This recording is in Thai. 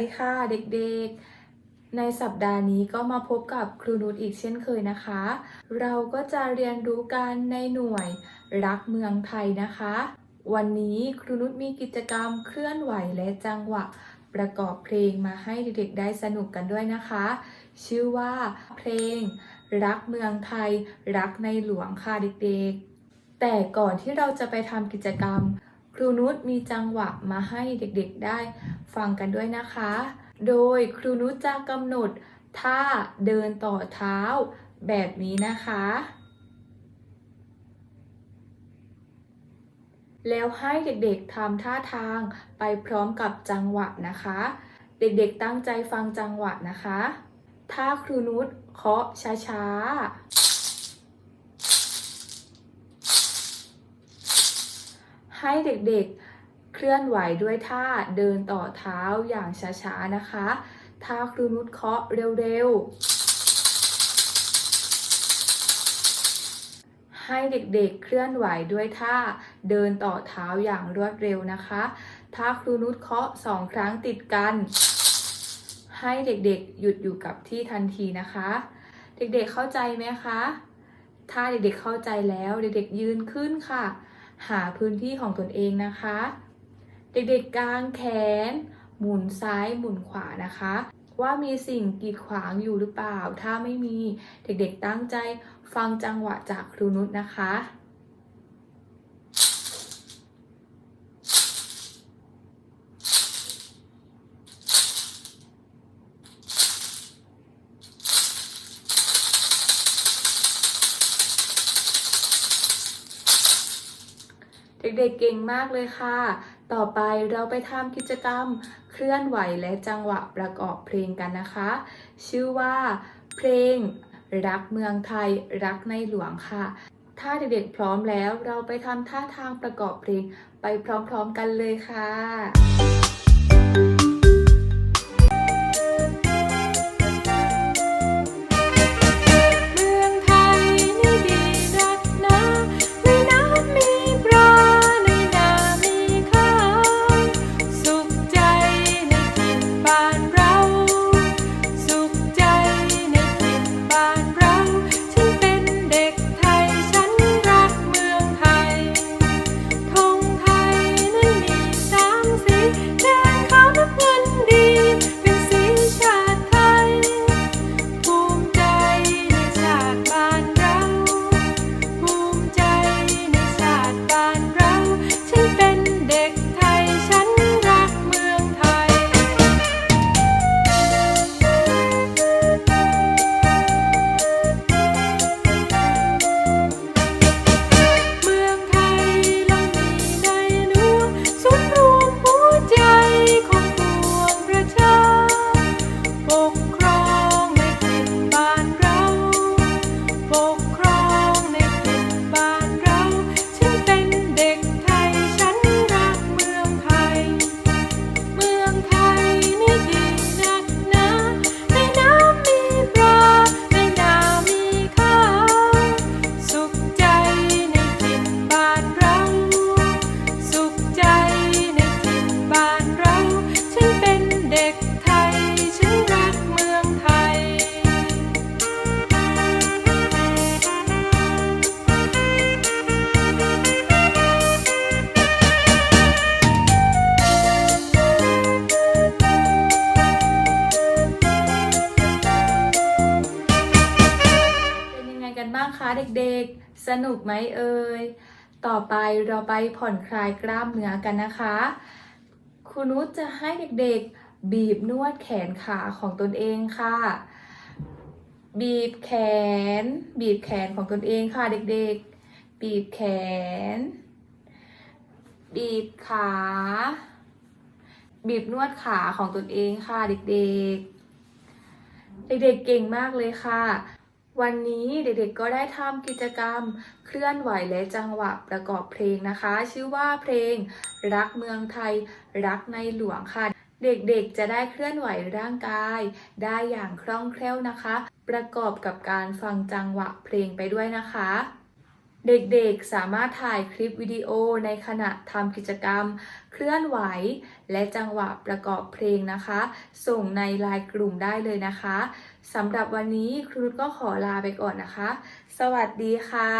ดีค่ะเด็กๆ ในสัปดาห์นี้ก็มาพบกับครูนุชอีกเช่นเคยนะคะ เราก็จะเรียนรู้กันในหน่วยรักเมืองไทยนะคะ วันนี้ครูนุชมีกิจกรรมเคลื่อนไหวและจังหวะประกอบเพลงมาให้เด็กๆได้สนุกกันด้วยนะคะ ชื่อว่าเพลง รักเมืองไทย รักในหลวงค่ะเด็กๆ แต่ก่อนที่เราจะไปทำกิจกรรม ครูนุชมีจังหวะมาให้เด็กๆได้ฟังกันด้วยนะคะ โดยครูนุชจะกำหนดท่าเดินต่อเท้าแบบนี้นะคะ แล้วให้เด็กๆทำท่าทางไปพร้อมกับจังหวะนะคะ เด็กๆตั้งใจฟังจังหวะนะคะถ้าครูนุชเคาะช้าๆ ให้เด็กๆเคลื่อนไหวด้วยท่าเดินต่อเท้าอย่างช้าๆนะคะถ้าครูนุชเคาะเร็วๆ ให้เด็กๆเคลื่อนไหวด้วยท่าเดินต่อเท้าอย่างรวดเร็วนะคะถ้าครูนุชเคาะสองครั้งติดกัน ให้เด็กๆหยุดอยู่กับที่ทันทีนะคะ เด็กๆเข้าใจไหมคะ ถ้าเด็กๆเข้าใจแล้วเด็กๆยืนขึ้นค่ะ หาพื้นที่ของตนเองนะคะ เด็กๆกางแขน หมุนซ้ายหมุนขวานะคะ ว่ามีสิ่งกีดขวางอยู่หรือเปล่า ถ้าไม่มีเด็กๆตั้งใจฟังจังหวะจากครูนุชนะคะ เด็กๆเก่งมากเลยค่ะ ต่อไปเราไปทำกิจกรรมเคลื่อนไหวและจังหวะประกอบเพลงกันนะคะ ชื่อว่า เพลง รักเมืองไทย รักในหลวงค่ะ ถ้าเด็กๆพร้อมแล้ว เราไปทำท่าทางประกอบเพลงไปพร้อมๆกันเลยค่ะ คะเด็กๆ สนุกไหมเอ่ย ต่อไปเราไปผ่อนคลายกล้ามเนื้อกันนะคะ ครูนุชจะให้เด็กๆ บีบนวดแขนขาของตนเองค่ะ บีบแขน บีบแขนของตนเองค่ะเด็กๆ บีบแขน บีบขา บีบนวดขาของตนเองค่ะเด็กๆ เด็กๆเก่งมากเลยค่ะ วันนี้เด็กๆก็ได้ทำกิจกรรมเคลื่อนไหวและจังหวะประกอบเพลงนะคะ ชื่อว่าเพลง รักเมืองไทย รักในหลวงค่ะ เด็กๆจะได้เคลื่อนไหวร่างกาย ได้อย่างคล่องแคล่วนะคะ ประกอบกับการฟังจังหวะเพลงไปด้วยนะคะ เด็กๆ สามารถถ่ายคลิปวิดีโอในขณะทำกิจกรรม เคลื่อนไหว และจังหวะประกอบเพลงนะคะ ส่งในไลน์กลุ่มได้เลยนะคะสำหรับวันนี้ครูก็ขอลาไปก่อนนะคะ สวัสดีค่ะ